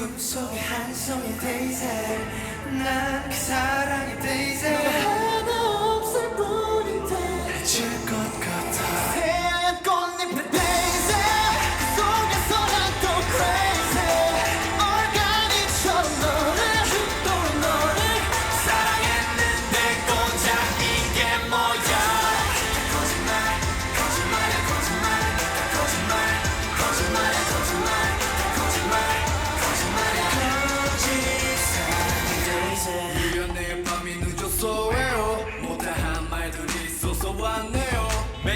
꿈속의 한송이 데이지 난그 사랑의 데이지 하나 없을 뿐인데. 다칠 것 같아.